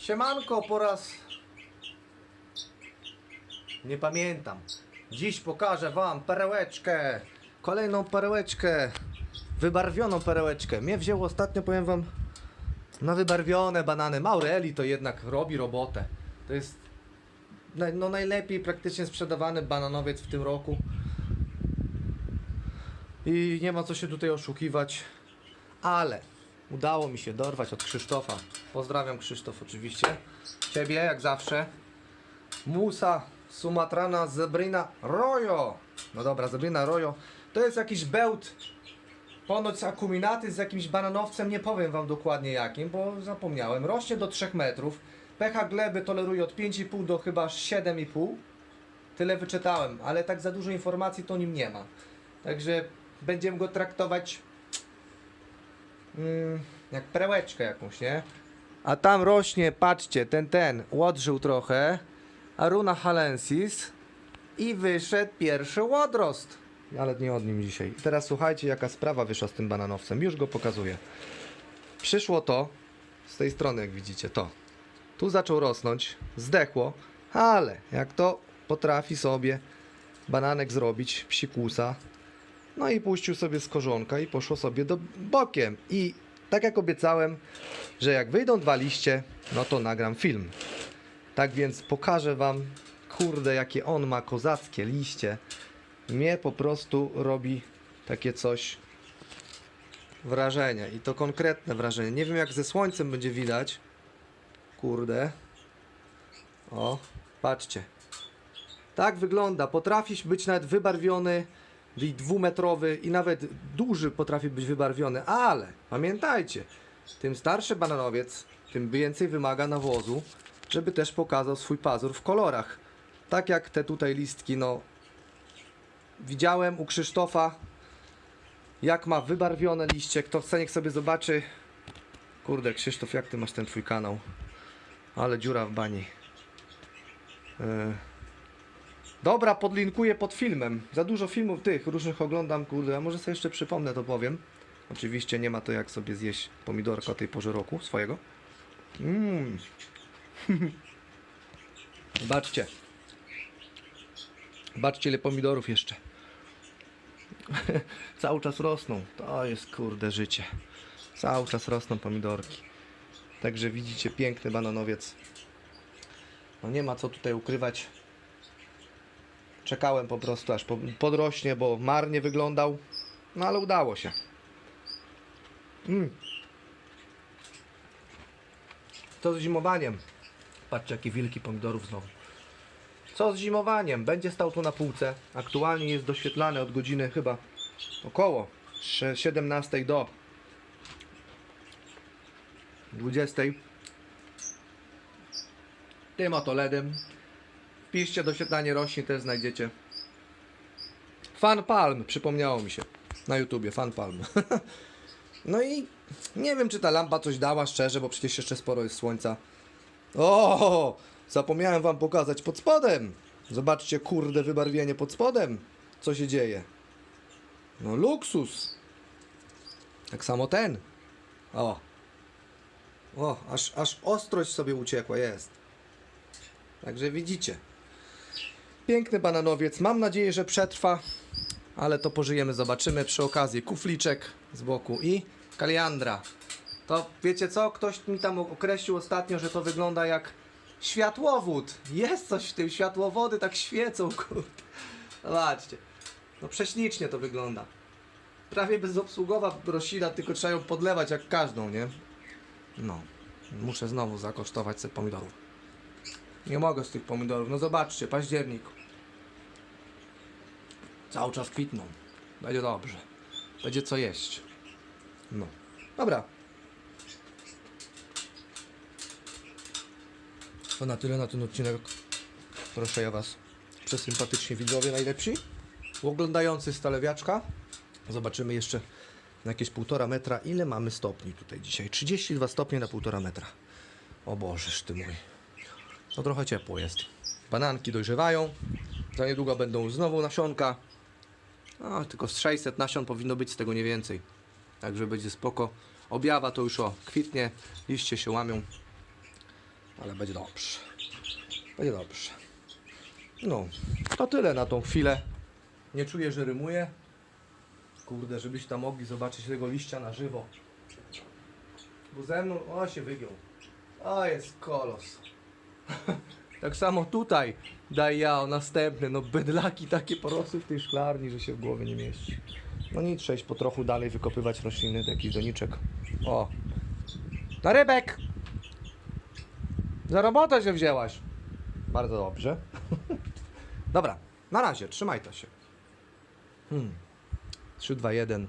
Siemanko po raz... Nie pamiętam. Dziś pokażę wam perełeczkę. Kolejną perełeczkę. Wybarwioną perełeczkę. Mnie wzięło ostatnio, powiem wam, na wybarwione banany. Maureli to jednak robi robotę. To jest no najlepiej praktycznie sprzedawany bananowiec w tym roku. I nie ma co się tutaj oszukiwać. Ale udało mi się dorwać od Krzysztofa. Pozdrawiam Krzysztof oczywiście. Ciebie jak zawsze. Musa Sumatrana Zebrina Rojo. No dobra, Zebrina Rojo. To jest jakiś bełt. Ponoć akuminaty z jakimś bananowcem, nie powiem wam dokładnie jakim, bo zapomniałem. Rośnie do 3 metrów. pH gleby toleruje od 5,5 do chyba 7,5. Tyle wyczytałem, ale tak za dużo informacji to nim nie ma. Także będziemy go traktować mm, jak perełeczkę jakąś, nie? A tam rośnie, patrzcie, ten, ten, łodrzył trochę, Aruna halensis i wyszedł pierwszy łodrost. Ale nie od nim dzisiaj. Teraz słuchajcie, jaka sprawa wyszła z tym bananowcem. Już go pokazuję. Przyszło to, z tej strony jak widzicie, to. Tu zaczął rosnąć, zdechło, ale jak to potrafi sobie bananek zrobić, psikusa, no i puścił sobie z i poszło sobie do bokiem. I tak jak obiecałem, że jak wyjdą dwa liście, no to nagram film. Tak więc pokażę wam, kurde, jakie on ma kozackie liście. Mnie po prostu robi takie coś wrażenie. I to konkretne wrażenie. Nie wiem jak ze słońcem będzie widać. Kurde. O, patrzcie. Tak wygląda. Potrafisz być nawet wybarwiony i dwumetrowy i nawet duży potrafi być wybarwiony, ale pamiętajcie, tym starszy bananowiec, tym więcej wymaga nawozu, żeby też pokazał swój pazur w kolorach. Tak jak te tutaj listki, no widziałem u Krzysztofa, jak ma wybarwione liście. Kto chce, niech sobie zobaczy. Kurde, Krzysztof, jak ty masz ten twój kanał? Ale dziura w bani. Yy. Dobra, podlinkuję pod filmem. Za dużo filmów tych różnych oglądam, kurde, a może sobie jeszcze przypomnę, to powiem. Oczywiście nie ma to jak sobie zjeść pomidorka tej porze roku swojego. Mmm. Baczcie. Baczcie ile pomidorów jeszcze. Cały czas rosną. To jest kurde życie. Cały czas rosną pomidorki. Także widzicie piękny bananowiec. No nie ma co tutaj ukrywać. Czekałem po prostu aż po- podrośnie, bo marnie wyglądał. No ale udało się. Mm. Co z zimowaniem? Patrzcie jakie wilki pomidorów znowu. Co z zimowaniem? Będzie stał tu na półce. Aktualnie jest doświetlany od godziny chyba około sze- 17 do 20. Tym oto LEDem. Wpiszcie doświetlanie roślin, też znajdziecie. Fan Palm, przypomniało mi się. Na YouTubie, Fan Palm. no i nie wiem, czy ta lampa coś dała szczerze, bo przecież jeszcze sporo jest słońca. O, zapomniałem wam pokazać pod spodem. Zobaczcie, kurde, wybarwienie pod spodem. Co się dzieje? No luksus. Tak samo ten. O. O, aż, aż ostrość sobie uciekła, jest. Także widzicie. Piękny bananowiec. Mam nadzieję, że przetrwa, ale to pożyjemy, zobaczymy. Przy okazji kufliczek z boku i kaliandra. To wiecie co? Ktoś mi tam określił ostatnio, że to wygląda jak światłowód. Jest coś w tym, światłowody tak świecą, kurde. Zobaczcie. No prześlicznie to wygląda. Prawie bezobsługowa roślina, tylko trzeba ją podlewać jak każdą, nie? No. Muszę znowu zakosztować sobie pomidorów. Nie mogę z tych pomidorów. No zobaczcie, październik. Cały czas kwitną. Będzie dobrze. Będzie co jeść. No. Dobra. To na tyle na ten odcinek. Proszę ja Was przesympatycznie widzowie najlepsi. Oglądający stalewiaczka. Zobaczymy jeszcze na jakieś półtora metra. Ile mamy stopni tutaj dzisiaj? 32 stopnie na półtora metra. O Bożeż ty mój. No trochę ciepło jest. Bananki dojrzewają. Za niedługo będą znowu nasionka. A, tylko z 600 nasion powinno być, z tego nie więcej. Także będzie spoko. Objawa to już o kwitnie, liście się łamią. ale będzie dobrze. Będzie dobrze. No, to tyle na tą chwilę. Nie czuję, że rymuję. Kurde, żebyście tam mogli zobaczyć tego liścia na żywo. Bo ze mną, o się wygiął. O, jest kolos. tak samo tutaj daj ja o następny. No bydlaki takie porosły w tej szklarni, że się w głowie nie mieści. No nic, trzeba po trochu dalej wykopywać rośliny, taki doniczek. O. Na rybek! Za robotę się wzięłaś. Bardzo dobrze. Dobra, na razie, trzymaj to się. Hmm. 3, 2, 1.